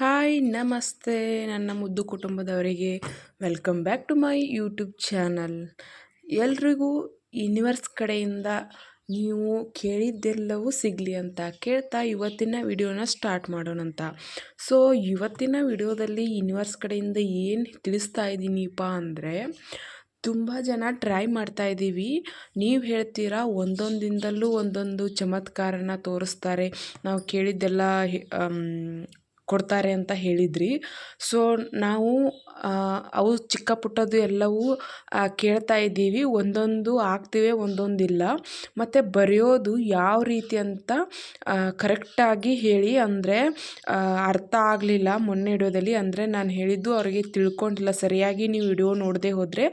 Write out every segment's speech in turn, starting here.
Hi, ನಮಸ್ತೆ. ನನ್ನ ಮುದ್ದು ಕುಟುಂಬದವರಿಗೆ welcome back to my YouTube channel. ಎಲ್ರಿಗೂ ಯೂನಿವರ್ಸ್ ಕಡೆಯಿಂದ ನೀವು ಕೇಳಿದ್ದೆಲ್ಲವೂ ಸಿಗಲಿ ಅಂತ ಕೇಳ್ತಾ ಇವತ್ತಿನ ವಿಡಿಯೋನ ಸ್ಟಾರ್ಟ್ ಮಾಡೋಣ ಅಂತ. ಸೊ, ಇವತ್ತಿನ ವಿಡಿಯೋದಲ್ಲಿ ಯೂನಿವರ್ಸ್ ಕಡೆಯಿಂದ ಏನು ತಿಳಿಸ್ತಾ ಇದ್ದೀನಿಪ್ಪ ಅಂದರೆ, ತುಂಬ ಜನ ಟ್ರೈ ಮಾಡ್ತಾ ಇದ್ದೀವಿ. ನೀವು ಹೇಳ್ತೀರಾ ಒಂದೊಂದು ದಿನದಲ್ಲೂ ಒಂದೊಂದು ಚಮತ್ಕಾರನ ತೋರಿಸ್ತಾರೆ. ನಾವು ಕೇಳಿದ್ದೆಲ್ಲ ಕೊಡ್ತಾರೆ ಅಂತ ಹೇಳಿದ್ರಿ. ಸೊ ನಾವು ಅವು ಚಿಕ್ಕ ಪುಟ್ಟದ್ದು ಎಲ್ಲವೂ ಕೇಳ್ತಾ ಇದ್ದೀವಿ. ಒಂದೊಂದು ಆಗ್ತಿವೆ, ಒಂದೊಂದಿಲ್ಲ. ಮತ್ತು ಬರೆಯೋದು ಯಾವ ರೀತಿ ಅಂತ ಕರೆಕ್ಟಾಗಿ ಹೇಳಿ ಅಂದರೆ ಅರ್ಥ ಆಗಲಿಲ್ಲ ಮೊನ್ನೆ ವಿಡಿಯೋದಲ್ಲಿ. ಅಂದರೆ ನಾನು ಹೇಳಿದ್ದು ಅವರಿಗೆ ತಿಳ್ಕೊಂಡಿಲ್ಲ. ಸರಿಯಾಗಿ ನೀವು ವಿಡಿಯೋ ನೋಡದೆ ಹೋದರೆ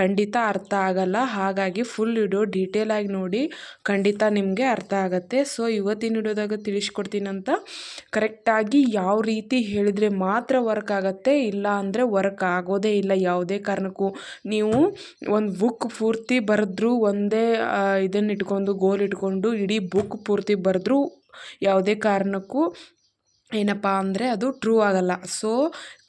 ಖಂಡಿತ ಅರ್ಥ ಆಗಲ್ಲ. ಹಾಗಾಗಿ ಫುಲ್ ವಿಡಿಯೋ ಡೀಟೇಲಾಗಿ ನೋಡಿ ಖಂಡಿತ ನಿಮಗೆ ಅರ್ಥ ಆಗುತ್ತೆ. ಸೊ ಇವತ್ತಿನ ವಿಡಿಯೋದಾಗ ತಿಳಿಸ್ಕೊಡ್ತೀನಂತ ಕರೆಕ್ಟಾಗಿ ಯಾವ ರೀತಿ ಹೇಳಿದರೆ ಮಾತ್ರ ವರ್ಕ್ ಆಗುತ್ತೆ, ಇಲ್ಲ ಅಂದರೆ ವರ್ಕ್ ಆಗೋದೇ ಇಲ್ಲ ಯಾವುದೇ ಕಾರಣಕ್ಕೂ. ನೀವು ಒಂದು ಬುಕ್ ಪೂರ್ತಿ ಬರೆದ್ರೂ ಒಂದೇ ಇದನ್ನು ಇಟ್ಕೊಂಡು ಗೋಲ್ ಇಟ್ಕೊಂಡು, ಇಡೀ ಬುಕ್ ಪೂರ್ತಿ ಬರೆದ್ರೂ ಯಾವುದೇ ಕಾರಣಕ್ಕೂ ಏನಪ್ಪ ಅಂದರೆ ಅದು ಟ್ರೂ ಆಗಲ್ಲ. ಸೊ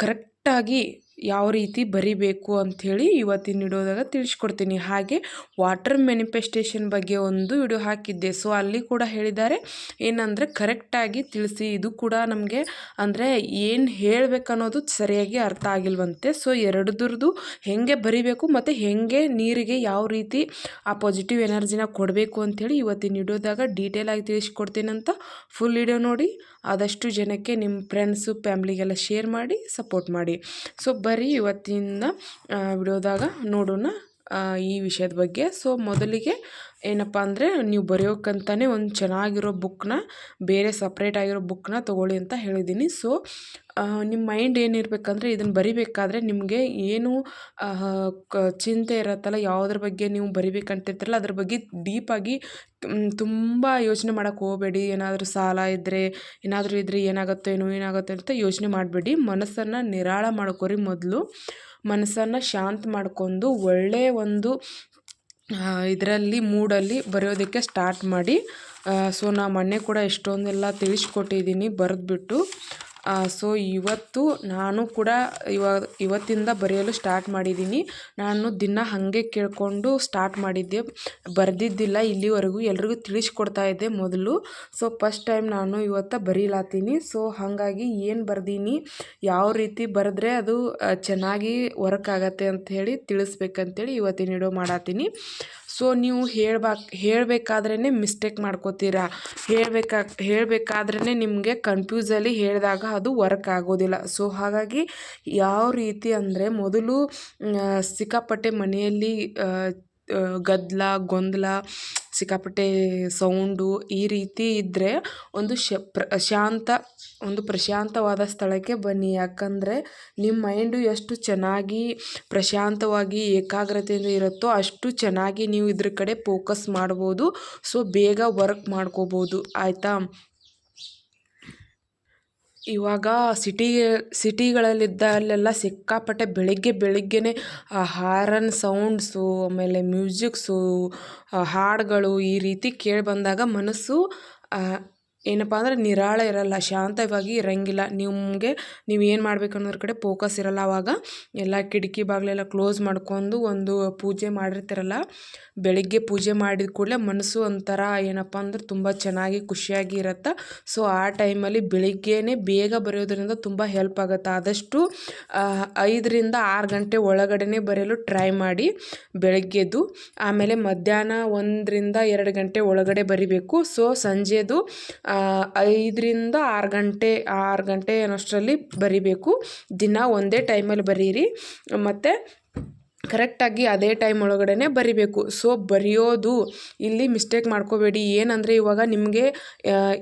ಕರೆಕ್ಟಾಗಿ ಯಾವ ರೀತಿ ಬರಿಬೇಕು ಅಂಥೇಳಿ ಇವತ್ತಿನ ವಿಡಿಯೋದಾಗ ತಿಳಿಸ್ಕೊಡ್ತೀನಿ. ಹಾಗೆ ವಾಟರ್ ಮ್ಯಾನಿಫೆಸ್ಟೇಷನ್ ಬಗ್ಗೆ ಒಂದು ವಿಡಿಯೋ ಹಾಕಿದ್ದೆ. ಸೊ ಅಲ್ಲಿ ಕೂಡ ಹೇಳಿದ್ದಾರೆ. ಏನಂದರೆ ಕರೆಕ್ಟಾಗಿ ತಿಳಿಸಿ. ಇದು ಕೂಡ ನಮಗೆ ಅಂದರೆ ಏನು ಹೇಳಬೇಕನ್ನೋದು ಸರಿಯಾಗಿ ಅರ್ಥ ಆಗಿಲ್ವಂತೆ. ಸೊ ಎರಡದ್ರದ್ದು ಹೇಗೆ ಬರಿಬೇಕು ಮತ್ತು ಹೇಗೆ ನೀರಿಗೆ ಯಾವ ರೀತಿ ಆ ಪಾಸಿಟಿವ್ ಎನರ್ಜಿನ ಕೊಡಬೇಕು ಅಂಥೇಳಿ ಇವತ್ತಿನ ವಿಡಿಯೋದಾಗ ಡೀಟೇಲಾಗಿ ತಿಳಿಸ್ಕೊಡ್ತೀನಂತ ಫುಲ್ ವಿಡಿಯೋ ನೋಡಿ. ಆದಷ್ಟು ಜನಕ್ಕೆ ನಿಮ್ಮ ಫ್ರೆಂಡ್ಸು ಫ್ಯಾಮ್ಲಿಗೆಲ್ಲ ಶೇರ್ ಮಾಡಿ ಸಪೋರ್ಟ್ ಮಾಡಿ. ಸೊ ಬರೀ ಇವತ್ತಿನ ವಿಡಿಯೋದಾಗ ನೋಡೋಣ. ಈ ವಿಷಯದ ಬಗ್ಗೆ. ಸೊ ಮೊದಲಿಗೆ ಏನಪ್ಪ ಅಂದರೆ ನೀವು ಬರೆಯೋಕ್ಕಂತಲೇ ಒಂದು ಚೆನ್ನಾಗಿರೋ ಬುಕ್ನ ಬೇರೆ ಸಪ್ರೇಟ್ ಆಗಿರೋ ಬುಕ್ನ ತೊಗೊಳ್ಳಿ ಅಂತ ಹೇಳಿದ್ದೀನಿ ಸೊ ನಿಮ್ಮ ಮೈಂಡ್ ಏನಿರಬೇಕಂದ್ರೆ ಇದನ್ನು ಬರಿಬೇಕಾದ್ರೆ ನಿಮಗೆ ಏನು ಚಿಂತೆ ಇರತ್ತಲ್ಲ, ಯಾವುದ್ರ ಬಗ್ಗೆ ನೀವು ಬರಿಬೇಕಂತಿರ್ತಾರಲ್ಲ, ಅದ್ರ ಬಗ್ಗೆ ಡೀಪಾಗಿ ತುಂಬ ಯೋಚನೆ ಮಾಡೋಕ್ಕೆ ಹೋಗಬೇಡಿ. ಏನಾದರೂ ಸಾಲ ಇದ್ದರೆ ಏನಾದರೂ ಇದ್ದರೆ ಏನಾಗುತ್ತೋ ಏನೋ ಏನಾಗುತ್ತೋ ಅಂತ ಯೋಚನೆ ಮಾಡಬೇಡಿ. ಮನಸ್ಸನ್ನು ನಿರಾಳ ಮಾಡ್ಕೊರಿ ಮೊದಲು. ಮನಸ್ಸನ್ನು ಶಾಂತ ಮಾಡ್ಕೊಂಡು ಒಳ್ಳೆಯ ಒಂದು ಇದರಲ್ಲಿ, ಮೂಡಲ್ಲಿ ಬರೆಯೋದಕ್ಕೆ ಸ್ಟಾರ್ಟ್ ಮಾಡಿ ಸೊ ನಾ ಮೊನ್ನೆ ಕೂಡ ಎಷ್ಟೊಂದೆಲ್ಲ ತಿಳಿಸ್ಕೊಟ್ಟಿದ್ದೀನಿ, ಬರೆದ್ಬಿಟ್ಟು. ಸೊ ಇವತ್ತು ನಾನು ಕೂಡ ಇವಾಗ ಇವತ್ತಿಂದ ಬರೆಯಲು ಸ್ಟಾರ್ಟ್ ಮಾಡಿದ್ದೀನಿ. ನಾನು ದಿನ ಹಾಗೆ ಕೇಳಿಕೊಂಡು ಸ್ಟಾರ್ಟ್ ಮಾಡಿದ್ದೆ. ಬರೆದಿದ್ದಿಲ್ಲ, ಇಲ್ಲಿವರೆಗೂ ಎಲ್ರಿಗೂ ತಿಳಿಸ್ಕೊಡ್ತಾ ಇದ್ದೆ ಮೊದಲು. ಸೊ ಫಸ್ಟ್ ಟೈಮ್ ನಾನು ಇವತ್ತು ಬರೀಲಾತೀನಿ. ಸೊ ಹಾಗಾಗಿ ಏನು ಬರ್ದೀನಿ, ಯಾವ ರೀತಿ ಬರೆದ್ರೆ ಅದು ಚೆನ್ನಾಗಿ ವರ್ಕ್ ಆಗತ್ತೆ ಅಂತ ಹೇಳಿ ತಿಳಿಸ್ಬೇಕಂತೇಳಿ ಇವತ್ತಿನ ವಿಡಿಯೋ ಮಾಡತ್ತೀನಿ ಸೊ ನೀವು ಹೇಳ್ಬಾ ಹೇಳಬೇಕಾದ್ರೇ ಮಿಸ್ಟೇಕ್ ಮಾಡ್ಕೋತೀರಾ? ಹೇಳಬೇಕಾ ಹೇಳಬೇಕಾದ್ರೇ ನಿಮಗೆ ಕನ್ಫ್ಯೂಸಲ್ಲಿ ಹೇಳಿದಾಗ ಅದು ವರ್ಕ್ ಆಗೋದಿಲ್ಲ. ಸೊ ಹಾಗಾಗಿ ಯಾವ ರೀತಿ ಅಂದರೆ ಮೊದಲು ಸಿಕ್ಕಾಪಟ್ಟೆ ಮನೆಯಲ್ಲಿ ಗದ್ದಲ ಗೊಂದಲ ಸಿಕ್ಕಾಪಟ್ಟೆ ಸೌಂಡು ಈ ರೀತಿ ಇದ್ದರೆ ಒಂದು ಶ, ಪ್ರ, ಶಾಂತ, ಒಂದು ಪ್ರಶಾಂತವಾದ ಸ್ಥಳಕ್ಕೆ ಬನ್ನಿ. ಯಾಕಂದರೆ ನಿಮ್ಮ ಮೈಂಡು ಎಷ್ಟು ಚೆನ್ನಾಗಿ ಪ್ರಶಾಂತವಾಗಿ, ಏಕಾಗ್ರತೆಯಿಂದ ಇರುತ್ತೋ ಅಷ್ಟು ಚೆನ್ನಾಗಿ ನೀವು ಇದ್ರ ಕಡೆ ಫೋಕಸ್ ಮಾಡ್ಬೋದು. ಸೊ ಬೇಗ ವರ್ಕ್ ಮಾಡ್ಕೋಬೋದು. ಆಯಿತಾ? ಇವಾಗ ಸಿಟಿ ಸಿಟಿಗಳಲ್ಲಿದ್ದಲ್ಲೆಲ್ಲ ಸಿಕ್ಕಾಪಟ್ಟೆ ಬೆಳಗ್ಗೆ ಬೆಳಿಗ್ಗೆನೇ ಆ ಹಾರನ್ ಸೌಂಡ್ಸು ಆಮೇಲೆ ಮ್ಯೂಸಿಕ್ಸು ಹಾಡುಗಳು ಈ ರೀತಿ ಕೇಳಿ ಬಂದಾಗ ಮನಸ್ಸು ಏನಪ್ಪ ಅಂದರೆ ನಿರಾಳ ಇರಲ್ಲ, ಶಾಂತವಾಗಿ ಇರಂಗಿಲ್ಲ. ನಿಮಗೆ ನೀವು ಏನು ಮಾಡ್ಬೇಕು ಅನ್ನೋದ್ರ ಕಡೆ ಫೋಕಸ್ ಇರಲ್ಲ ಆವಾಗ ಎಲ್ಲ ಕಿಟಕಿ ಬಾಗಿಲೆಲ್ಲ ಕ್ಲೋಸ್ ಮಾಡ್ಕೊಂಡು ಒಂದು ಪೂಜೆ ಮಾಡಿರ್ತೀರಲ್ಲ, ಬೆಳಿಗ್ಗೆ ಪೂಜೆ ಮಾಡಿದ ಕೂಡಲೇ ಮನಸ್ಸು ಒಂಥರ ಏನಪ್ಪ ಅಂದ್ರೆ ತುಂಬ ಚೆನ್ನಾಗಿ ಖುಷಿಯಾಗಿ ಇರುತ್ತೆ. ಸೊ ಆ ಟೈಮಲ್ಲಿ ಬೆಳಿಗ್ಗೆನೇ ಬೇಗ ಬರೆಯೋದ್ರಿಂದ ತುಂಬ ಹೆಲ್ಪ್ ಆಗುತ್ತೆ. ಆದಷ್ಟು ಐದರಿಂದ ಆರು ಗಂಟೆ ಒಳಗಡೆ ಬರೆಯಲು ಟ್ರೈ ಮಾಡಿ ಬೆಳಗ್ಗೆದು ಆಮೇಲೆ ಮಧ್ಯಾಹ್ನ ಒಂದರಿಂದ ಎರಡು ಗಂಟೆ ಒಳಗಡೆ ಬರಿಬೇಕು. ಸೊ ಸಂಜೆದು ಐದರಿಂದ ಆರು ಗಂಟೆ ಆರು ಗಂಟೆ ಅನ್ನೋಷ್ಟರಲ್ಲಿ ಬರಿಬೇಕು. ದಿನ ಒಂದೇ ಟೈಮಲ್ಲಿ ಬರೀರಿ. ಮತ್ತು ಕರೆಕ್ಟಾಗಿ ಅದೇ ಟೈಮ್ ಒಳಗಡೆ ಬರಿಬೇಕು. ಸೊ, ಬರೆಯೋದು ಇಲ್ಲಿ ಮಿಸ್ಟೇಕ್ ಮಾಡ್ಕೋಬೇಡಿ. ಏನಂದರೆ ಇವಾಗ ನಿಮಗೆ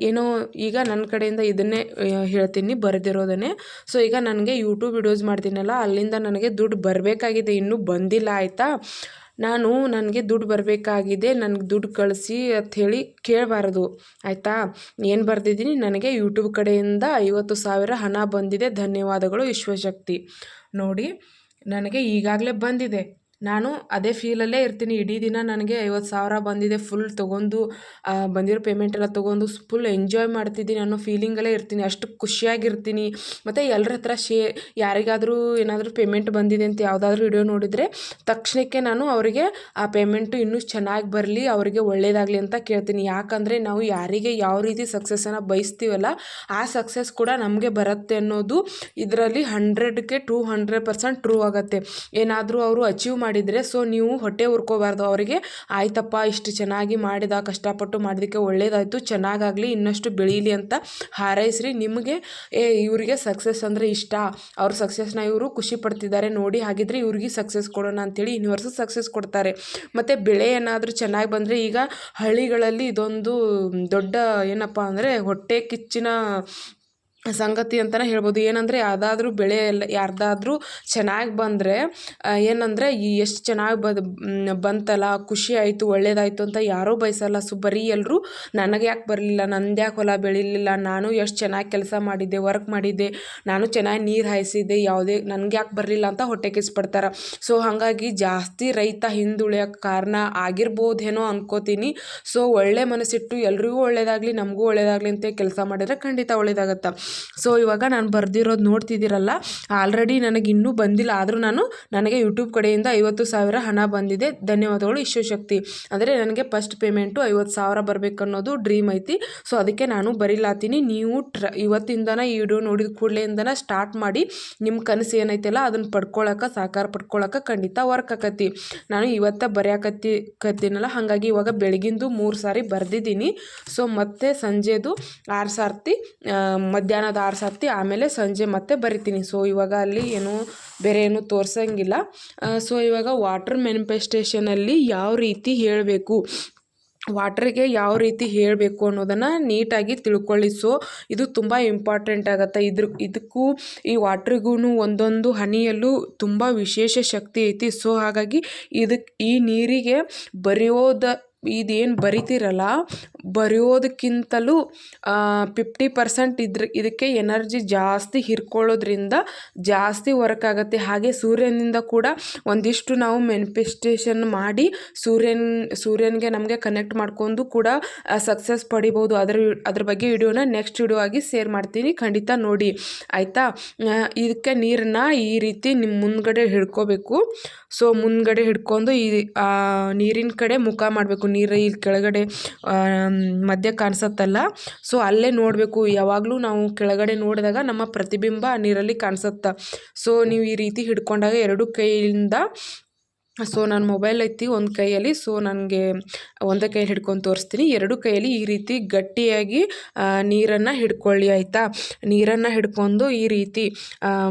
ಏನೋ ಈಗ ನನ್ನ ಕಡೆಯಿಂದ ಇದನ್ನೇ ಹೇಳ್ತೀನಿ ಬರೆದಿರೋದನ್ನೇ. ಸೊ, ಈಗ ನನಗೆ ಯೂಟ್ಯೂಬ್ ವಿಡಿಯೋಸ್ ಮಾಡ್ತೀನಲ್ಲ, ಅಲ್ಲಿಂದ ನನಗೆ ದುಡ್ಡು ಬರಬೇಕಾಗಿದೆ. ಇನ್ನೂ ಬಂದಿಲ್ಲ, ಆಯಿತಾ? ನಾನು ನನಗೆ ದುಡ್ಡು ಬರಬೇಕಾಗಿದೆ, ನನಗೆ ದುಡ್ಡು ಕಳಿಸಿ ಅಂಥೇಳಿ ಕೇಳಬಾರ್ದು. ಆಯಿತಾ? ಏನು ಬರೆದಿದ್ದೀನಿ? ನನಗೆ ಯೂಟ್ಯೂಬ್ ಕಡೆಯಿಂದ ಐವತ್ತು ಸಾವಿರ ಹಣ ಬಂದಿದೆ. ಧನ್ಯವಾದಗಳು ವಿಶ್ವಶಕ್ತಿ. ನೋಡಿ, ನನಗೆ ಈಗಾಗಲೇ ಬಂದಿದೆ. ನಾನು ಅದೇ ಫೀಲಲ್ಲೇ ಇರ್ತೀನಿ. ಇಡೀ ದಿನ ನನಗೆ ಐವತ್ತು ಸಾವಿರ ಬಂದಿದೆ ಫುಲ್ ತೊಗೊಂಡು ಬಂದಿರೋ ಪೇಮೆಂಟ್ ಎಲ್ಲ ತೊಗೊಂಡು ಫುಲ್ ಎಂಜಾಯ್ ಮಾಡ್ತಿದ್ದೀನಿ ಅನ್ನೋ ಫೀಲಿಂಗಲ್ಲೇ ಇರ್ತೀನಿ. ಅಷ್ಟು ಖುಷಿಯಾಗಿರ್ತೀನಿ. ಮತ್ತು ಎಲ್ಲರ ಹತ್ರ ಶೇ, ಯಾರಿಗಾದರೂ ಏನಾದರೂ ಪೇಮೆಂಟ್ ಬಂದಿದೆ ಅಂತ ಯಾವುದಾದ್ರೂ ವಿಡಿಯೋ ನೋಡಿದರೆ, ತಕ್ಷಣಕ್ಕೆ ನಾನು ಅವರಿಗೆ, ಆ ಪೇಮೆಂಟು ಇನ್ನೂ ಚೆನ್ನಾಗಿ ಬರಲಿ, ಅವರಿಗೆ ಒಳ್ಳೆಯದಾಗಲಿ ಅಂತ ಕೇಳ್ತೀನಿ. ಯಾಕಂದರೆ ನಾವು ಯಾರಿಗೆ ಯಾವ ರೀತಿ ಸಕ್ಸಸ್ಸನ್ನು ಬಯಸ್ತೀವಲ್ಲ, ಆ ಸಕ್ಸಸ್ ಕೂಡ ನಮಗೆ ಬರುತ್ತೆ ಅನ್ನೋದು ಇದರಲ್ಲಿ ಹಂಡ್ರೆಡ್ಗೆ ಟೂ ಹಂಡ್ರೆಡ್ ಪರ್ಸೆಂಟ್ ಟ್ರೂ ಆಗುತ್ತೆ. ಏನಾದರೂ ಅವರು ಅಚೀವ್ ಮಾಡಿದರೆ, ಸೊ ನೀವು ಹೊಟ್ಟೆ ಉರ್ಕೋಬಾರ್ದು. ಅವರಿಗೆ, ಆಯ್ತಪ್ಪ, ಇಷ್ಟು ಚೆನ್ನಾಗಿ ಮಾಡಿದ, ಕಷ್ಟಪಟ್ಟು ಮಾಡಿದ್ದಕ್ಕೆ ಒಳ್ಳೇದಾಯಿತು, ಚೆನ್ನಾಗಾಗಲಿ, ಇನ್ನಷ್ಟು ಬೆಳೀಲಿ ಅಂತ ಹಾರೈಸ್ರಿ. ನಿಮಗೆ, ಏ, ಇವರಿಗೆ ಸಕ್ಸಸ್ ಅಂದರೆ ಇಷ್ಟ. ಅವ್ರ ಸಕ್ಸಸ್ನ ಇವರು ಖುಷಿ ಪಡ್ತಿದ್ದಾರೆ. ನೋಡಿ ಹಾಗಿದ್ರೆ ಇವ್ರಿಗೆ ಸಕ್ಸಸ್ ಕೊಡೋಣ ಅಂತೇಳಿ ಯೂನಿವರ್ಸ್ ಸಕ್ಸಸ್ ಕೊಡ್ತಾರೆ. ಮತ್ತು ಬೆಳೆ ಏನಾದರೂ ಚೆನ್ನಾಗಿ ಬಂದರೆ ಈಗ ಹಳ್ಳಿಗಳಲ್ಲಿ ಇದೊಂದು ದೊಡ್ಡ ಏನಪ್ಪ ಅಂದರೆ ಹೊಟ್ಟೆ ಕಿಚ್ಚಿನ ಸಂಗತಿ ಅಂತಲೇ ಹೇಳ್ಬೋದು. ಏನಂದರೆ ಯಾವುದಾದ್ರೂ ಬೆಳೆ ಎಲ್ಲ ಯಾರ್ದಾದ್ರೂ ಚೆನ್ನಾಗಿ ಬಂದರೆ ಏನಂದರೆ ಎಷ್ಟು ಚೆನ್ನಾಗಿ ಬದ್ ಬಂತಲ್ಲ, ಖುಷಿ ಆಯಿತು, ಒಳ್ಳೇದಾಯಿತು ಅಂತ ಯಾರೂ ಬಯಸಲ್ಲ. ಸೊ, ಬರೀ ಎಲ್ಲರೂ ನನಗೆ ಯಾಕೆ ಬರಲಿಲ್ಲ, ನಂದು ಯಾಕೆ ಹೊಲ ಬೆಳಿಲಿಲ್ಲ, ನಾನು ಎಷ್ಟು ಚೆನ್ನಾಗಿ ಕೆಲಸ ಮಾಡಿದ್ದೆ ವರ್ಕ್ ಮಾಡಿದ್ದೆ, ನಾನು ಚೆನ್ನಾಗಿ ನೀರು ಹಾಯಿಸಿದ್ದೆ, ಯಾವುದೇ ನನಗೆ ಯಾಕೆ ಬರಲಿಲ್ಲ ಅಂತ ಹೊಟ್ಟೆ ಕಿಸ್ಬಿಡ್ತಾರೆ ಸೊ, ಹಾಗಾಗಿ ಜಾಸ್ತಿ ರೈತ ಹಿಂದುಳಿಯೋಕ್ಕೆ ಕಾರಣ ಆಗಿರ್ಬೋದೇನೋ ಅನ್ಕೋತೀನಿ. ಸೊ, ಒಳ್ಳೆ ಮನಸ್ಸಿಟ್ಟು ಎಲ್ರಿಗೂ ಒಳ್ಳೇದಾಗಲಿ, ನಮಗೂ ಒಳ್ಳೇದಾಗಲಿ ಅಂತ ಕೆಲಸ ಮಾಡಿದರೆ ಖಂಡಿತ ಒಳ್ಳೇದಾಗತ್ತೆ. ಸೊ ಇವಾಗ ನಾನು ಬರ್ದಿರೋದು ನೋಡ್ತಿದ್ದೀರಲ್ಲ ಆಲ್ರೆಡಿ ನನಗೆ ಇನ್ನೂ ಬಂದಿಲ್ಲ. ಆದರೂ ನಾನು ನನಗೆ ಯೂಟ್ಯೂಬ್ ಕಡೆಯಿಂದ ಐವತ್ತು ಸಾವಿರ ಹಣ ಬಂದಿದೆ. ಧನ್ಯವಾದಗಳು ಶಕ್ತಿ. ಅಂದರೆ ನನಗೆ ಫಸ್ಟ್ ಪೇಮೆಂಟು ಐವತ್ತು ಸಾವಿರ ಬರಬೇಕು ಅನ್ನೋದು ಡ್ರೀಮ್ ಐತಿ. ಸೊ ಅದಕ್ಕೆ ನಾನು ಬರೀಲಾತೀನಿ ನೀವು ಟ್ರ ಇವತ್ತಿಂದನ ಈ ವಿಡಿಯೋ ನೋಡಿದ ಕೂಡಲೆಯಿಂದನ ಸ್ಟಾರ್ಟ್ ಮಾಡಿ ನಿಮ್ಮ ಕನಸು ಏನೈತಲ್ಲ ಅದನ್ನು ಪಡ್ಕೊಳಕ್ಕೆ ಸಾಕಾರ ಪಡ್ಕೊಳಕ್ಕೆ ಖಂಡಿತ ವರ್ಕ್ ಆಕತಿ. ನಾನು ಇವತ್ತ ಬರೆಯಾಕತ್ತಿ ಕತ್ತೀನಲ್ಲ ಹಾಗಾಗಿ ಇವಾಗ ಬೆಳಗಿಂದು ಮೂರು ಸಾರಿ ಬರೆದಿದ್ದೀನಿ. ಸೊ ಮತ್ತೆ ಸಂಜೆದು ಆರು ಸಾರ್ತಿ ಆ, ಮಧ್ಯಾಹ್ನದ ಆರು ಆಮೇಲೆ ಸಂಜೆ ಮತ್ತೆ ಬರಿತೀನಿ. ಸೊ ಇವಾಗ ಅಲ್ಲಿ ಏನು ಬೇರೆ ಏನು ತೋರಿಸಂಗಿಲ್ಲ. ಸೊ ಇವಾಗ ವಾಟರ್ ಮ್ಯಾನಿಫೆಸ್ಟೇಷನಲ್ಲಿ ಯಾವ ರೀತಿ ಹೇಳಬೇಕು? ವಾಟ್ರಿಗೆ ಯಾವ ರೀತಿ ಹೇಳಬೇಕು ಅನ್ನೋದನ್ನು ನೀಟಾಗಿ ತಿಳ್ಕೊಳ್ಳಿ. ಸೊ ಇದು ತುಂಬ ಇಂಪಾರ್ಟೆಂಟ್ ಆಗುತ್ತೆ. ಇದ್ರ, ಇದಕ್ಕೂ ಈ ವಾಟ್ರಿಗೂ ಒಂದೊಂದು ಹನಿಯಲ್ಲೂ ತುಂಬ ವಿಶೇಷ ಶಕ್ತಿ ಐತಿ. ಸೊ ಹಾಗಾಗಿ ಇದಕ್ಕೆ ಈ ನೀರಿಗೆ ಬರೆಯೋದ, ಇದೇನು ಬರಿತೀರಲ್ಲ ಬರೆಯೋದಕ್ಕಿಂತಲೂ ಫಿಫ್ಟಿ ಪರ್ಸೆಂಟ್ ಇದ್ರ, ಇದಕ್ಕೆ ಎನರ್ಜಿ ಜಾಸ್ತಿ ಹಿರ್ಕೊಳ್ಳೋದ್ರಿಂದ ಜಾಸ್ತಿ ವರ್ಕ್ ಆಗುತ್ತೆ ಹಾಗೆ ಸೂರ್ಯನಿಂದ ಕೂಡ ಒಂದಿಷ್ಟು ನಾವು ಮೆನಿಫೆಸ್ಟೇಷನ್ ಮಾಡಿ ಸೂರ್ಯನ, ಸೂರ್ಯನಿಗೆ ನಮಗೆ ಕನೆಕ್ಟ್ ಮಾಡ್ಕೊಂಡು ಕೂಡ ಸಕ್ಸಸ್ ಪಡಿಬೋದು. ಅದ್ರ ಅದ್ರ ಬಗ್ಗೆ ವಿಡಿಯೋನ ನೆಕ್ಸ್ಟ್ ವಿಡಿಯೋ ಆಗಿ ಶೇರ್ ಮಾಡ್ತೀನಿ. ಖಂಡಿತ ನೋಡಿ. ಆಯಿತಾ? ಇದಕ್ಕೆ ನೀರನ್ನ ಈ ರೀತಿ ನಿಮ್ಮ ಮುಂದ್ಗಡೆ ಹಿಡ್ಕೋಬೇಕು. ಸೊ, ಮುಂದ್ಗಡೆ ಹಿಡ್ಕೊಂಡು ಈ ನೀರಿನ ಕಡೆ ಮುಖ ಮಾಡಬೇಕು. ನೀರು ಇಲ್ಲಿ ಕೆಳಗಡೆ ಮಧ್ಯ ಕಾಣಿಸತ್ತಲ್ಲ. ಸೊ ಅಲ್ಲೇ ನೋಡಬೇಕು. ಯಾವಾಗಲೂ ನಾವು ಕೆಳಗಡೆ ನೋಡಿದಾಗ ನಮ್ಮ ಪ್ರತಿಬಿಂಬ ನೀರಲ್ಲಿ ಕಾಣಿಸುತ್ತೆ. ಸೊ ನೀವು ಈ ರೀತಿ ಹಿಡ್ಕೊಂಡಾಗ ಎರಡು ಕೈಯಿಂದ ಸೊ ನನ್ನ ಮೊಬೈಲ್ ಐತಿ, ಒಂದು ಕೈಯಲ್ಲಿ ಸೊ ನನಗೆ ಒಂದೇ ಕೈಯಲ್ಲಿ ಹಿಡ್ಕೊಂಡು ತೋರಿಸ್ತೀನಿ. ಎರಡು ಕೈಯಲ್ಲಿ ಈ ರೀತಿ ಗಟ್ಟಿಯಾಗಿ ನೀರನ್ನು ಹಿಡ್ಕೊಳ್ಳಿ, ಆಯಿತಾ? ನೀರನ್ನು ಹಿಡ್ಕೊಂಡು ಈ ರೀತಿ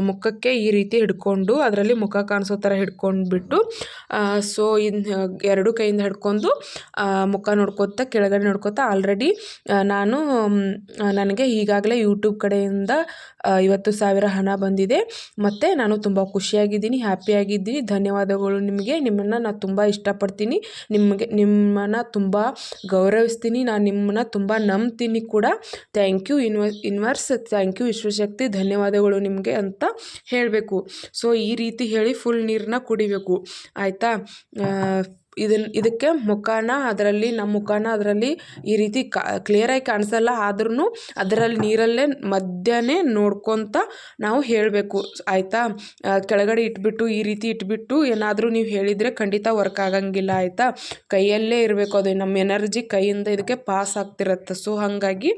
ಮುಖಕ್ಕೆ ಈ ರೀತಿ ಹಿಡ್ಕೊಂಡು, ಅದರಲ್ಲಿ ಮುಖ ಕಾಣಿಸೋ ಥರ ಹಿಡ್ಕೊಂಡ್ಬಿಟ್ಟು ಸೊ ಇನ್, ಎರಡು ಕೈಯಿಂದ ಹಿಡ್ಕೊಂಡು ಮುಖ ನೋಡ್ಕೊತಾ, ಕೆಳಗಡೆ ನೋಡ್ಕೊತಾ ಆಲ್ರೆಡಿ ನಾನು ನನಗೆ ಈಗಾಗಲೇ ಯೂಟ್ಯೂಬ್ ಕಡೆಯಿಂದ ಐವತ್ತು ಸಾವಿರ ಹಣ ಬಂದಿದೆ. ಮತ್ತು ನಾನು ತುಂಬ ಖುಷಿಯಾಗಿದ್ದೀನಿ ಹ್ಯಾಪಿಯಾಗಿದ್ದೀನಿ ಧನ್ಯವಾದಗಳು ನಿಮಗೆ. ನಿಮ್ಮನ್ನು ನಾನು ತುಂಬ ಇಷ್ಟಪಡ್ತೀನಿ. ನಿಮಗೆ, ನಿಮ್ಮನ್ನು ತುಂಬ ಗೌರವಿಸ್ತೀನಿ. ನಾನು ನಿಮ್ಮನ್ನು ತುಂಬ ನಂಬ್ತೀನಿ ಕೂಡ. ಥ್ಯಾಂಕ್ ಯು ಇನ್ವ ಇನ್ವರ್ಸ್ ಥ್ಯಾಂಕ್ ಯು ವಿಶ್ವಶಕ್ತಿ ಧನ್ಯವಾದಗಳು ನಿಮಗೆ ಅಂತ ಹೇಳಬೇಕು. ಸೊ ಈ ರೀತಿ ಹೇಳಿ ಫುಲ್ ನೀರನ್ನ ಕುಡಿಬೇಕು. ಆಯಿತಾ? ಇದನ್ನು ಇದಕ್ಕೆ ಮುಖಾನ ಅದರಲ್ಲಿ ನಮ್ಮ ಮುಖಾನ ಅದರಲ್ಲಿ ಈ ರೀತಿ ಕಾ ಕ್ಲಿಯರಾಗಿ ಕಾಣಿಸಲ್ಲ ಆದ್ರೂ ಅದರಲ್ಲಿ ನೀರಲ್ಲೇ ಮಧ್ಯನೇ ನೋಡ್ಕೊತ ನಾವು ಹೇಳಬೇಕು. ಆಯಿತಾ? ಕೆಳಗಡೆ ಇಟ್ಬಿಟ್ಟು ಈ ರೀತಿ ಇಟ್ಬಿಟ್ಟು ಏನಾದರೂ ನೀವು ಹೇಳಿದರೆ ಖಂಡಿತ ವರ್ಕ್ ಆಗಂಗಿಲ್ಲ, ಆಯಿತಾ? ಕೈಯಲ್ಲೇ ಇರಬೇಕು ಅದು ನಮ್ಮ ಎನರ್ಜಿ ಕೈಯಿಂದ ಇದಕ್ಕೆ ಪಾಸ್ ಆಗ್ತಿರತ್ತೆ. ಸೊ ಹಾಗಾಗಿ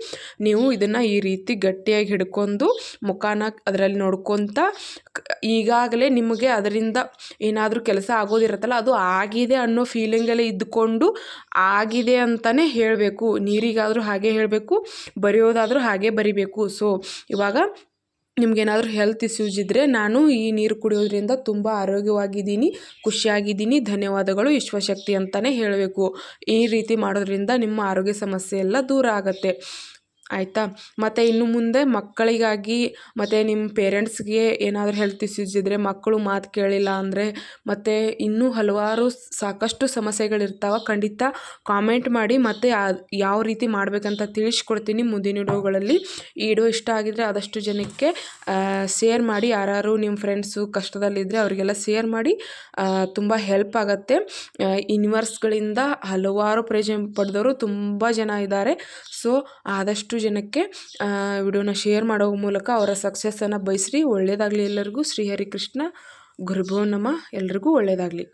ನೀವು ಇದನ್ನು ಈ ರೀತಿ ಗಟ್ಟಿಯಾಗಿ ಹಿಡ್ಕೊಂಡು ಮುಖಾನ ಅದರಲ್ಲಿ ನೋಡ್ಕೊತ ಈಗಾಗಲೇ ನಿಮಗೆ ಅದರಿಂದ ಏನಾದರೂ ಕೆಲಸ ಆಗೋದಿರತ್ತಲ್ಲ, ಅದು ಆಗಿದೆ ಅನ್ನೋ ಫೀಲಿಂಗಲ್ಲೇ ಇದ್ದುಕೊಂಡು ಆಗಿದೆ ಅಂತಲೇ ಹೇಳಬೇಕು. ನೀರಿಗಾದರೂ ಹಾಗೆ ಹೇಳಬೇಕು, ಬರೆಯೋದಾದರೂ ಹಾಗೆ ಬರಿಬೇಕು. ಸೊ ಇವಾಗ ನಿಮಗೇನಾದರೂ ಹೆಲ್ತ್ ಇಶ್ಯೂಸ್ ಇದ್ದರೆ ನಾನು ಈ ನೀರು ಕುಡಿಯೋದ್ರಿಂದ ತುಂಬ ಆರೋಗ್ಯವಾಗಿದ್ದೀನಿ, ಖುಷಿಯಾಗಿದ್ದೀನಿ. ಧನ್ಯವಾದಗಳು, ವಿಶ್ವಶಕ್ತಿ ಅಂತಲೇ ಹೇಳಬೇಕು. ಈ ರೀತಿ ಮಾಡೋದ್ರಿಂದ ನಿಮ್ಮ ಆರೋಗ್ಯ ಸಮಸ್ಯೆ ಎಲ್ಲ ದೂರ ಆಗುತ್ತೆ. ಆಯಿತಾ? ಮತ್ತು ಇನ್ನು ಮುಂದೆ ಮಕ್ಕಳಿಗಾಗಿ ಮತ್ತು ನಿಮ್ಮ ಪೇರೆಂಟ್ಸ್ಗೆ ಏನಾದರೂ ಹೆಲ್ತ್ ಇಶ್ಯೂಸ್ ಇದ್ದರೆ ಮಕ್ಕಳು ಮಾತು ಕೇಳಿಲ್ಲ ಅಂದರೆ ಮತ್ತು ಇನ್ನೂ ಹಲವಾರು ಸಾಕಷ್ಟು ಸಮಸ್ಯೆಗಳಿರ್ತಾವೆ ಖಂಡಿತ ಕಾಮೆಂಟ್ ಮಾಡಿ ಮತ್ತು ಯಾವ ರೀತಿ ಮಾಡಬೇಕಂತ ತಿಳಿಸ್ಕೊಡ್ತೀನಿ ಮುಂದಿನ ವಿಡಿಯೋಗಳಲ್ಲಿ. ಈ ವಿಡಿಯೋ ಇಷ್ಟ ಆಗಿದರೆ ಆದಷ್ಟು ಜನಕ್ಕೆ ಶೇರ್ ಮಾಡಿ. ಯಾರು ನಿಮ್ಮ ಫ್ರೆಂಡ್ಸು ಕಷ್ಟದಲ್ಲಿದ್ದರೆ ಅವರಿಗೆಲ್ಲ ಶೇರ್ ಮಾಡಿ. ತುಂಬ ಹೆಲ್ಪ್ ಆಗುತ್ತೆ. ಯೂನಿವರ್ಸ್ಗಳಿಂದ ಹಲವಾರು ಪ್ರಯೋಜನ ಪಡೆದವರು ತುಂಬ ಜನ ಇದ್ದಾರೆ. ಸೊ ಆದಷ್ಟು ಜನಕ್ಕೆ ವಿಡಿಯೋನ ಶೇರ್ ಮಾಡೋ ಮೂಲಕ ಅವರ ಸಕ್ಸಸ್ಸನ್ನು ಬಯಸ್ರಿ. ಒಳ್ಳೆಯದಾಗಲಿ ಎಲ್ಲರಿಗೂ. ಶ್ರೀಹರಿ ಕೃಷ್ಣ ಗುರುಭೋ ನಮ. ಎಲ್ರಿಗೂ ಒಳ್ಳೆಯದಾಗಲಿ